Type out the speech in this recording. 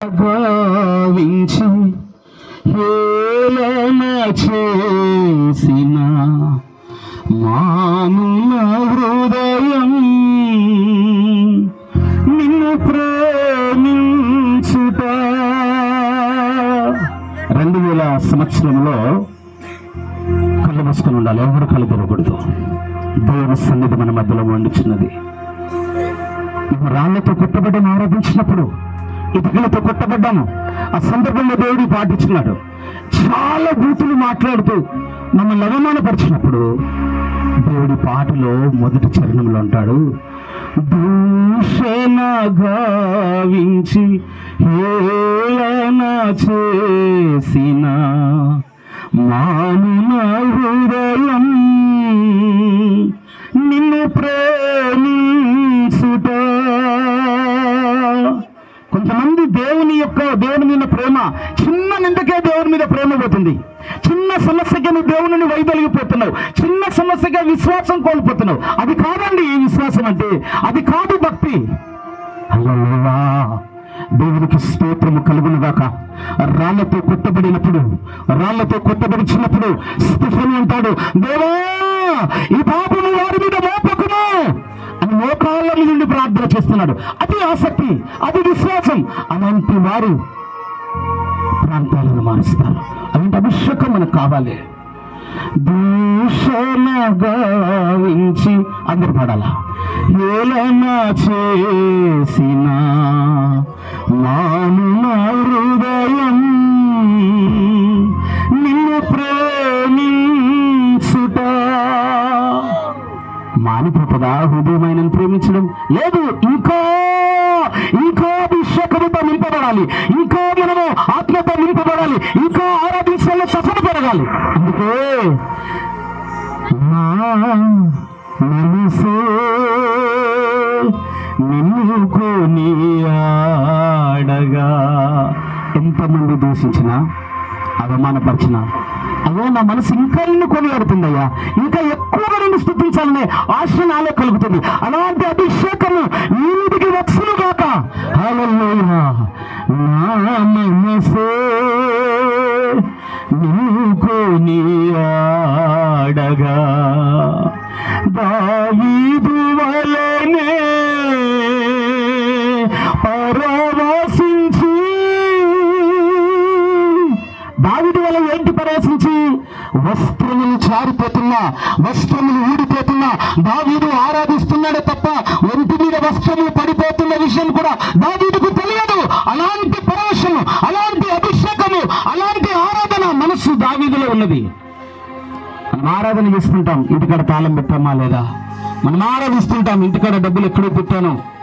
భావించి హేళన చేసిన మానుల హృదయం నిన్ను ప్రేమించుట. రెండు వేల సంవత్సరంలో కళ్ళు మూసుకొని ఉండాలి. ఎవరు కళ్ళు తెరవకూడదు. దేవుని సన్నిధి మన మధ్యలో వండుచున్నది రాళ్ళతో కొట్టబడ్డం ఆరాధించినప్పుడు ఇటుకలతో కొట్టబడ్డాము. ఆ సందర్భంలో దేవుడు పాటించినాడు. చాలా బూతులు మాట్లాడుతూ మమ్మల్ని అవమానపరిచినప్పుడు దేవుడి పాటలో మొదటి చరణంలో అంటాడు దూషణ గావించి హేళన చేసిన మానున హృదయం నిన్ను ప్రే యొక్క దేవుని మీద ప్రేమ చిన్న నిందకే దేవుని మీద ప్రేమ పోతుంది. చిన్న సమస్యకి నువ్వు దేవుని వైదొలిగిపోతున్నావు. చిన్న సమస్యగా విశ్వాసం కోల్పోతున్నావు. అది కాదండి ఈ విశ్వాసం అంటే. అది కాదు భక్తి. హల్లెలూయా. దేవునికి స్తోత్రము కలుగును గాక రాళ్ళతో కొట్టబడినప్పుడు రాళ్ళతో కొట్టబడిచినప్పుడు స్థిఫని అంటాడు దేవా ఈ పాపము వారి మీద మోపకును చేస్తున్నాడు. అది ఆసక్తి అది విశ్వాసం. అలాంటి వారు ప్రాంతాలను మారుస్తారు. అలాంటి అభిషేకం మనకు కావాలి. దూషణ గావించి అందరు పడాలా? ఏలనా చేసిన మాను మానిపోతుందా హృదయమైన ప్రేమించడం లేదు. ఇంకా ఇంకా అభిషేకముతో నింపబడాలి ఇంకా మనము ఆత్మతో నింపబడాలి. ఇంకా ఆరాధించడంలో సఫల పెరగాలి అందుకే నా నిన్ను కొని ఆడగా ఎంతమంది దూషించినా అవమానపరిచిన అయ్యో నా మనసు ఇంకా నిన్ను కొనియాడుతుందయ్యా. ఇంకా ఎక్కువగా నిన్ను స్థుతించాలనే ఆశ నాలో కలుగుతుంది. అలాంటి అభిషేకము నీ మీదికి వచ్చును కాక నా మనసే నిన్ను కొనియాడగా పరవశించి ఏంటి ప్రవేశించి వస్త్రములు చారిపోతున్నా వస్త్రములు ఊడిపోతున్నా దావీదు ఆరాధిస్తున్నాడే తప్ప ఒంటి మీద వస్త్రములు పడిపోతున్న విషయం కూడా దావీదుకు తెలియదు. అలాంటి పరవశము అలాంటి అభిషేకము అలాంటి ఆరాధన మనస్సు దావీదులో ఉన్నది. మనం ఆరాధన చేస్తుంటాం ఇంటికాడ తాళం పెట్టామా లేదా? మనం ఆరాధిస్తుంటాం ఇంటికాడ డబ్బులు ఎక్కడో పెట్టాను.